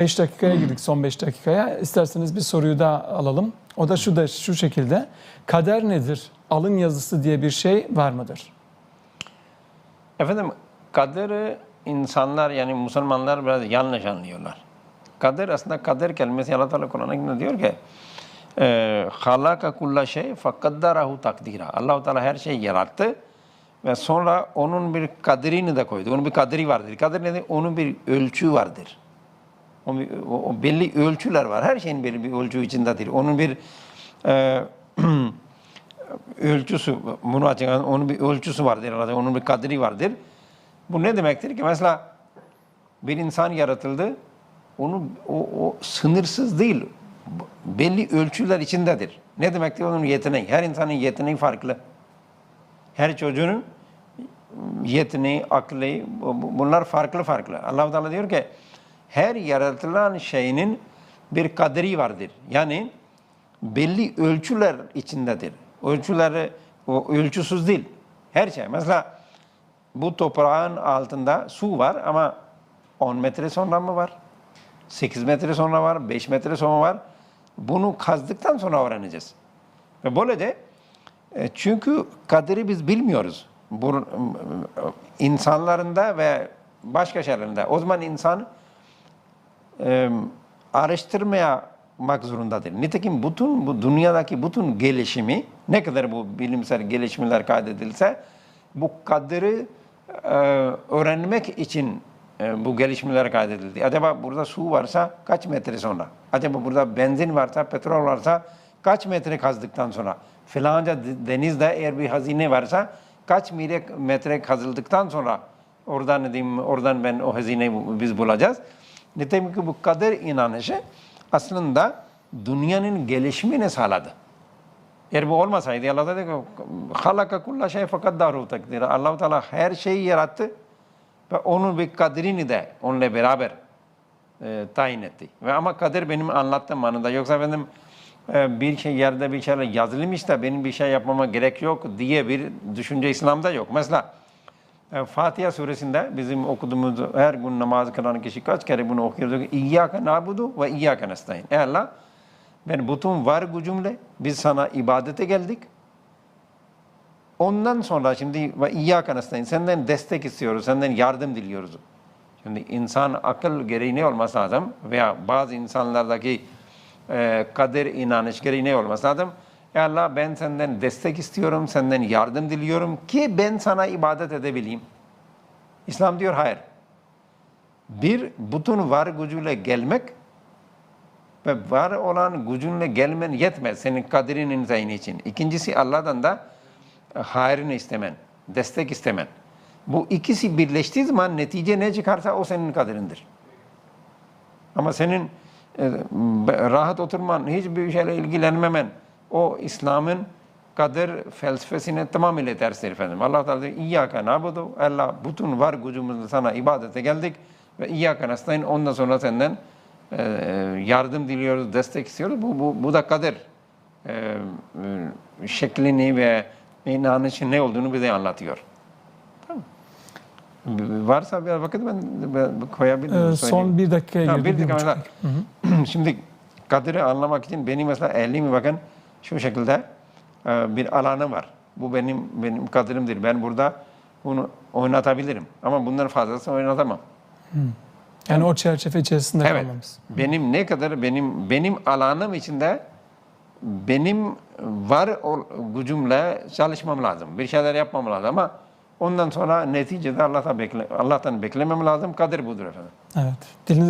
5 dakikaya girdik son 5 dakikaya. İsterseniz bir soruyu daha alalım. O da şu da şu şekilde. Kader nedir? Alın yazısı diye bir şey var mıdır? Efendim kaderi insanlar yani Müslümanlar biraz yanlış anlıyorlar. Kader aslında kader kelimesi Allah Teala Kur'an'a diyor ki e, halaka kulla şey fakaddarahu takdira. Allah Teala her şeyi yarattı ve sonra onun bir kaderini de koydu. Onun bir kaderi vardır. Kader nedir? Onun bir ölçü vardır. O, o, belli ölçüler var. Her şeyin belli bir ölçü içindedir. Onun bir e, ölçüsü, bunu açıkçası onun bir ölçüsü vardır. Onun bir kadri vardır. Bu ne demektir ki? Mesela bir insan yaratıldı. Onu o, o sınırsız değil. Belli ölçüler içindedir. Ne demektir onun yeteneği? Her insanın yeteneği farklı. Her çocuğun yeteneği, aklı, bu- bu- bunlar farklı farklı. allah Teala diyor ki her yaratılan şeyinin bir kaderi vardır. Yani belli ölçüler içindedir. Ölçüleri o ölçüsüz değil. Her şey. Mesela bu toprağın altında su var ama 10 metre sonra mı var? 8 metre sonra var, 5 metre sonra var. Bunu kazdıktan sonra öğreneceğiz. Ve böylece e, çünkü kaderi biz bilmiyoruz. Bu insanların da ve başka şeylerinde. O zaman insan e, araştırmaya mak zorundadır. Nitekim bütün bu dünyadaki bütün gelişimi ne kadar bu bilimsel gelişmeler kaydedilse bu kaderi e, öğrenmek için e, bu gelişmeler kaydedildi. Acaba burada su varsa kaç metre sonra? Acaba burada benzin varsa, petrol varsa kaç metre kazdıktan sonra? Filanca de- denizde eğer bir hazine varsa kaç metre kazıldıktan sonra oradan ne diyeyim, oradan ben o hazineyi biz bulacağız. Nitekim ki bu kader inanışı aslında dünyanın gelişimini sağladı. Eğer bu olmasaydı Allah dedi ki halaka kulla şey fakat daru takdir. Allah Teala her şeyi yarattı ve onun bir kadrini de onunla beraber e, tayin etti. Ve ama kader benim anlattığım manada yoksa benim e, bir şey yerde bir şeyler yazılmış da benim bir şey yapmama gerek yok diye bir düşünce İslam'da yok. Mesela Fatiha suresinde bizim okuduğumuz her gün namaz kılan kişi kaç kere bunu okuyordu? İyyâke nabudu ve iyyâke nestaîn. Ey Allah ben bütün var gücümle biz sana ibadete geldik. Ondan sonra şimdi ve iyyâke nestaîn senden destek istiyoruz, senden yardım diliyoruz. Şimdi insan akıl gereği ne olması lazım veya bazı insanlardaki e, kader inanış gereği ne olması lazım? Ya Allah ben senden destek istiyorum, senden yardım diliyorum ki ben sana ibadet edebileyim. İslam diyor hayır. Bir, bütün var gücüyle gelmek ve var olan gücünle gelmen yetmez senin kaderinin zeyni için. İkincisi Allah'tan da hayrını istemen, destek istemen. Bu ikisi birleştiği zaman netice ne çıkarsa o senin kaderindir. Ama senin e, rahat oturman, hiçbir şeyle ilgilenmemen, o İslam'ın kader felsefesine tamamıyla tersdir efendim. Allah Teala diyor, İyyâke nabudu. Allah bütün var gücümüzle sana ibadete geldik ve İyyâke nestaîn. Ondan sonra senden e, yardım diliyoruz, destek istiyoruz. Bu, bu, bu da kader e, e, şeklini ve inanışın ne olduğunu bize anlatıyor. Tamam. Varsa bir vakit ben, ben koyabilirim. Ee, son bir dakikaya Tamam, bir dakika mesela. Şimdi kaderi anlamak için benim mesela elimi bakın şu şekilde e, bir alanım var. Bu benim benim kaderimdir. Ben burada bunu oynatabilirim. Ama bundan fazlasını oynatamam. Yani o çerçeve içerisinde Evet. kalmamız. Benim ne kadar benim benim alanım içinde benim var gücümle çalışmam lazım. Bir şeyler yapmam lazım ama ondan sonra neticede Allah'tan bekle Allah'tan beklemem lazım. Kader budur efendim. Evet. Dilinize